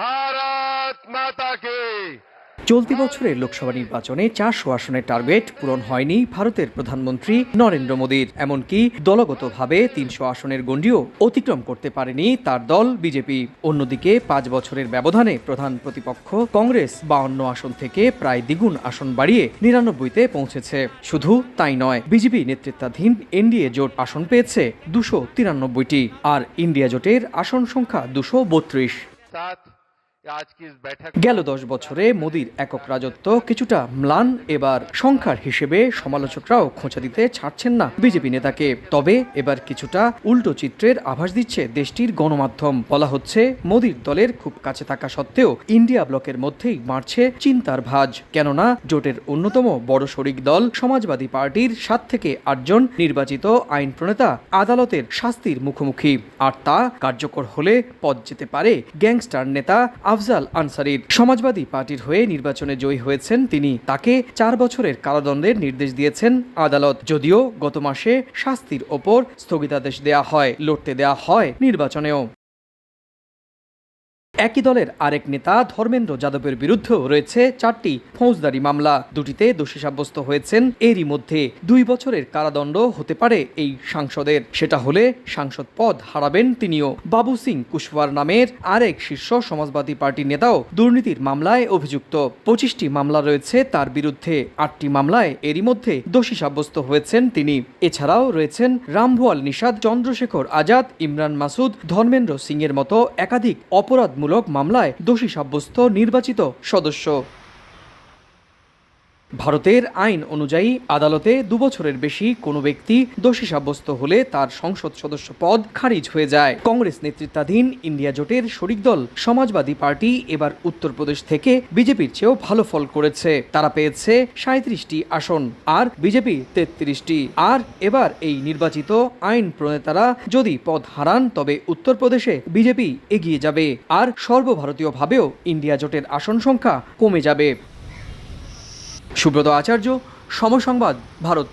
ভারত মাতা কে। চলতি বছরের লোকসভা নির্বাচনে চারশো আসনের টার্গেট পূরণ হয়নি ভারতের প্রধানমন্ত্রী নরেন্দ্র মোদীর এমনকি দলগতভাবে তিনশো আসনের গণ্ডিও অতিক্রম করতে পারেনি তার দল বিজেপি। অন্যদিকে পাঁচ বছরের ব্যবধানে প্রধান প্রতিপক্ষ কংগ্রেস বাউন্ন আসন থেকে প্রায় দ্বিগুণ আসন বাড়িয়ে নিরানব্বইতে পৌঁছেছে। শুধু তাই নয় বিজেপি নেতৃত্বাধীন এনডিএ জোট আসন পেয়েছে দুশো তিরানব্বইটি আর ইন্ডিয়া জোটের আসন সংখ্যা দুশো বত্রিশ। গেল দশ বছরে মোদির একক রাজত্ব কিছুটা ম্লান, এবার সংখ্যার হিসেবে সমালোচকরাও খোঁচা দিতে ছাড়ছেন না বিজেপি নেতাকে। তবে এবার কিছুটা উল্টো চিত্রের আভাস দিচ্ছে দেশটির গণমাধ্যম। বলা হচ্ছে, মোদির দলের খুব কাছে থাকা সত্ত্বেও ইন্ডিয়া ব্লকের মধ্যেই মারছে চিন্তার ভাজ। কেননা, জোটের অন্যতম বড় শরিক দল সমাজবাদী পার্টির সাত থেকে আটজন নির্বাচিত আইন প্রণেতা আদালতের শাস্তির মুখোমুখি। আর তা কার্যকর হলে পদ যেতে পারে গ্যাংস্টার নেতা আফজাল আনসারির। সমাজবাদী পার্টির হয়ে নির্বাচনে জয়ী হয়েছেন তিনি। তাকে চার বছরের কারাদণ্ডের নির্দেশ দিয়েছেন আদালত। যদিও গত মাসে শাস্তির ওপর স্থগিতাদেশ দেয়া হয়, লড়তে দেয়া হয় নির্বাচনেও। একই দলের আরেক নেতা ধর্মেন্দ্র যাদবের বিরুদ্ধেও রয়েছে চারটি ফৌজদারি মামলা। দুটিতে দোষী সাব্যস্ত হয়েছেন এরই মধ্যে দুই বছরের কারাদণ্ড হতে পারে এই সাংসদের। সেটা হলে সাংসদ পদ হারাবেন তিনিও। বাবু সিং কুশওয়ার নামের আরেক শীর্ষ সমাজবাদী পার্টির নেতাও দুর্নীতির মামলায় অভিযুক্ত। পঁচিশটি মামলা রয়েছে তার বিরুদ্ধে। আটটি মামলায় এরই মধ্যে দোষী সাব্যস্ত হয়েছেন তিনি। এছাড়াও রয়েছেন রামভুয়াল নিষাদ চন্দ্রশেখর আজাদ, ইমরান মাসুদ, ধর্মেন্দ্র সিং এর মতো একাধিক অপরাধমূলক মামলায় দোষী সাব্যস্ত নির্বাচিত সদস্য। ভারতের আইন অনুযায়ী আদালতে দুবছরের বেশি কোনো ব্যক্তি দোষী সাব্যস্ত হলে তার সংসদ সদস্য পদ খারিজ হয়ে যায়। কংগ্রেস নেতৃত্বাধীন ইন্ডিয়া জোটের শরিক দল সমাজবাদী পার্টি এবার উত্তরপ্রদেশ থেকে বিজেপির চেয়েও ভালো ফল করেছে। তারা পেয়েছে সাঁত্রিশটি আসন আর বিজেপি তেত্রিশটি। আর এবার এই নির্বাচিত আইন প্রণেতারা যদি পদ হারান, তবে উত্তরপ্রদেশে বিজেপি এগিয়ে যাবে। আর সর্বভারতীয়ভাবেও ইন্ডিয়া জোটের আসন সংখ্যা কমে যাবে। সুব্রত আচার্য সমসংবাদ ভারত।